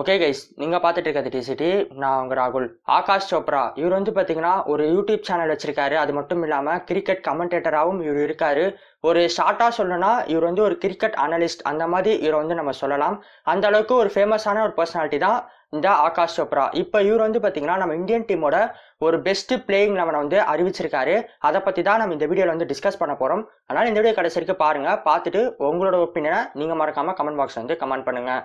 Okay guys நீங்கள் பார்த்துட்டு இருக்கிறது டிசிடி நான் உங்கள் ராகுல். ஆகாஷ் சோப்ரா. இவர் வந்து பார்த்தீங்கன்னா ஒரு யூடியூப் சேனல் வச்சிருக்காரு. அது மட்டும் இல்லாமல் கிரிக்கெட் கமெண்டேட்டராகவும் இவர் இருக்காரு. ஒரு ஷார்ட்டாக சொல்லணும்னா இவர் வந்து ஒரு கிரிக்கெட் அனலிஸ்ட் அந்த மாதிரி இவரை வந்து நம்ம சொல்லலாம். அந்த அளவுக்கு ஒரு ஃபேமஸான ஒரு பர்சனாலிட்டி தான் இந்த ஆகாஷ் சோப்ரா. இப்போ இவர் வந்து பார்த்தீங்கன்னா நம்ம இந்தியன் டீமோட ஒரு பெஸ்ட் பிளேயிங் லெவனை வந்து அறிவிச்சிருக்காரு. அதை பற்றி தான் நம்ம இந்த வீடியோவில் வந்து டிஸ்கஸ் பண்ண போகிறோம் அதனால் இந்த வீடியோ கடைசி வரைக்கும் பாருங்கள் பார்த்துட்டு உங்களோட ஒப்பீனியனை நீங்கள் மறக்காமல் கமெண்ட் பாக்ஸ் வந்து கமெண்ட் பண்ணுங்கள்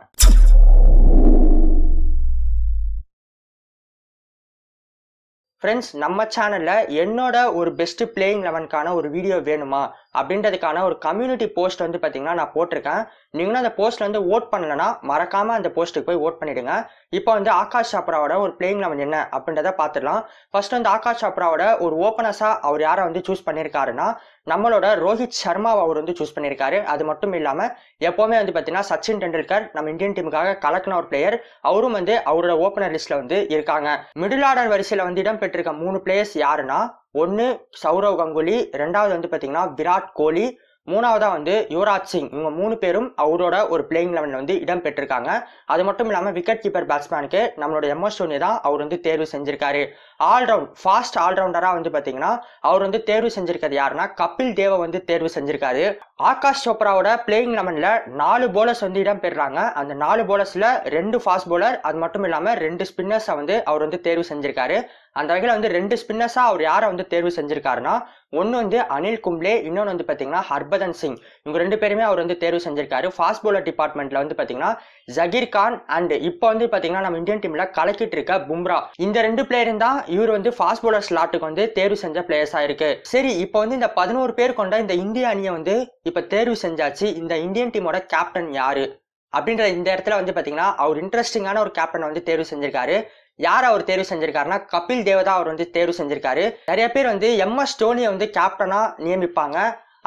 ஃப்ரெண்ட்ஸ் நம்ம சேனலில் என்னோட ஒரு பெஸ்ட் பிளேயிங் லெவனுக்கான ஒரு வீடியோ வேணுமா? அப்படின்றதுக்கான ஒரு கம்யூனிட்டி போஸ்ட் வந்து பார்த்தீங்கன்னா நான் போட்டிருக்கேன். நீங்களும் அந்த போஸ்ட்ல வந்து ஓட் பண்ணலன்னா மறக்காம அந்த போஸ்ட்டுக்கு போய் ஓட் பண்ணிடுங்க. இப்போ வந்து ஆகாஷ் சாப்ராவோட ஒரு பிளேயிங் லெவன் என்ன அப்படின்றத பார்த்துடலாம் ஃபர்ஸ்ட் வந்து ஆகாஷ் சாப்ராவோட ஒரு ஓப்பனஸாக அவர் யாரை வந்து சூஸ் பண்ணியிருக்காருன்னா நம்மளோட ரோஹித் சர்மாவை அவர் வந்து சூஸ் பண்ணியிருக்காரு அது மட்டும் இல்லாமல் எப்போவுமே வந்து பார்த்தீங்கன்னா சச்சின் டெண்டுல்கர் நம்ம இந்தியன் டீமுக்காக கலக்கின ஒரு பிளேயர் அவரும் வந்து அவரோட ஓப்பனர் லிஸ்ட்ல வந்து இருக்காங்க. மிடில் ஆர்டர் வரிசையில் வந்து இடம் பெற்றிருக்க மூணு பிளேயர்ஸ் யாருன்னா ஒன்று சௌரவ் கங்குலி ரெண்டாவது வந்து பார்த்தீங்கன்னா விராட் கோலி மூணாவதாக வந்து யுவராஜ் சிங். இவங்க மூணு பேரும் அவரோட ஒரு பிளேயிங் லெவனில் வந்து இடம் பெற்றிருக்காங்க. அது மட்டும் இல்லாமல் விக்கெட் கீப்பர் பேட்ஸ்மேனுக்கு நம்மளோட எம்எஸ் தோனி தான் அவர் வந்து தேர்வு செஞ்சிருக்காரு. ஆல்ரவுண்ட் ஃபாஸ்ட் ஆல்ரவுண்டராக வந்து பார்த்தீங்கன்னா அவர் வந்து தேர்வு செஞ்சிருக்கிறது யாருன்னா கபில் தேவை வந்து தேர்வு செஞ்சிருக்காரு. ஆகாஷ் சோப்ராவோட பிளேயிங் லெவனில் நாலு போலர்ஸ் வந்து இடம் பெறுறாங்க. அந்த நாலு போலர்ஸில் ரெண்டு ஃபாஸ்ட் போலர் அது மட்டும் இல்லாமல் ரெண்டு ஸ்பின்னர்ஸை வந்து அவர் வந்து தேர்வு செஞ்சிருக்காரு. அந்த வகையில் வந்து ரெண்டு ஸ்பின்னர்ஸாக அவர் யாரை வந்து தேர்வு செஞ்சிருக்காருன்னா ஒன்று வந்து அனில் கும்ப்ளே இன்னொன்று வந்து பார்த்தீங்கன்னா ஹர்பதன் சிங். இவங்க ரெண்டு பேருமே அவர் வந்து தேர்வு செஞ்சிருக்காரு. ஃபாஸ்ட் போலர் டிபார்ட்மெண்ட்டில் வந்து பார்த்தீங்கன்னா ஜகீர் கான் அண்ட் இப்போ வந்து பார்த்தீங்கன்னா நம்ம இந்தியன் டீமில் கலக்கிட்டு இருக்க பும்ரா இந்த ரெண்டு பிளேயரும் தான் இவர் வந்து ஃபாஸ்ட் போலர் ஸ்லாட்டுக்கு வந்து தேர்வு செஞ்ச பிளேயர்ஸாக இருக்கு. சரி இப்போ வந்து இந்த பதினோரு பேர் கொண்ட இந்த இந்திய அணியை வந்து இப்போ தேர்வு செஞ்சாச்சு. இந்த இந்தியன் டீமோட கேப்டன் யாரு? அப்படின்ற இந்த இடத்துல வந்து பார்த்தீங்கன்னா அவர் இன்ட்ரெஸ்டிங்கான ஒரு கேப்டனை வந்து தேர்வு செஞ்சிருக்காரு. யார் அவர் தேர்வு செஞ்சிருக்காருன்னா கபில் தேவதா தான் அவர் வந்து தேர்வு செஞ்சிருக்காரு. நிறைய பேர் வந்து எம்எஸ் டோனியை வந்து கேப்டனா நியமிப்பாங்க.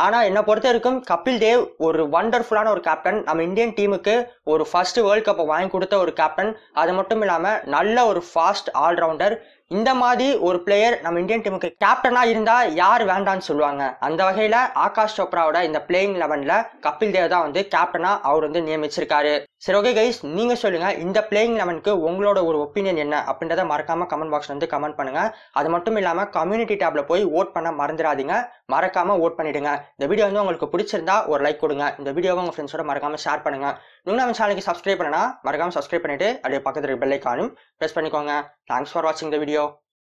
ஆனால் என்னை பொறுத்த வரைக்கும் கபில் தேவ் ஒரு வண்டர்ஃபுல்லான ஒரு கேப்டன் நம்ம இந்தியன் டீமுக்கு ஒரு ஃபர்ஸ்ட் வேர்ல்ட் கப்பை வாங்கி கொடுத்த ஒரு கேப்டன் அது மட்டும் இல்லாமல் நல்ல ஒரு ஃபாஸ்ட் ஆல்ரவுண்டர் இந்த மாதிரி ஒரு பிளேயர் நம்ம இந்தியன் டீமுக்கு கேப்டனா இருந்தா யார் வேண்டாம்னு சொல்லுவாங்க. அந்த வகையில ஆகாஷ் சோப்ராவோட இந்த பிளேயிங் லெவன்ல கபில் தேவ் தான் வந்து கேப்டனா அவர் வந்து நியமிச்சிருக்காரு. சரி ஓகே கைஸ் நீங்க சொல்லுங்க இந்த பிளேயிங் லெவனுக்கு உங்களோட ஒரு ஒப்பீனியன் என்ன அப்படின்றத மறக்காம கமெண்ட் பாக்ஸ் வந்து கமெண்ட் பண்ணுங்க. அது மட்டும் இல்லாம கம்யூனிட்டி டேப்ல போய் ஓட் பண்ண மறந்துடாதீங்க. மறக்காம ஓட் பண்ணிடுங்க. இந்த வீடியோ வந்து உங்களுக்கு பிடிச்சிருந்தா ஒரு லைக் கொடுங்க. இந்த வீடியோவை உங்க ஃப்ரெண்ட்ஸோட மறக்காம ஷேர் பண்ணுங்க. நீங்க நம்ம சேனலுக்கு சப்ஸ்கிரைப் பண்ணனா மறக்காம சப்ஸ்கிரைப் பண்ணிட்டு அப்படியே பக்கத்துல பெல் ஐக்கானும் ப்ரெஸ் பண்ணிக்கோங்க. தேங்க்ஸ் ஃபார் வாட்சிங் த வீடியோ Leo.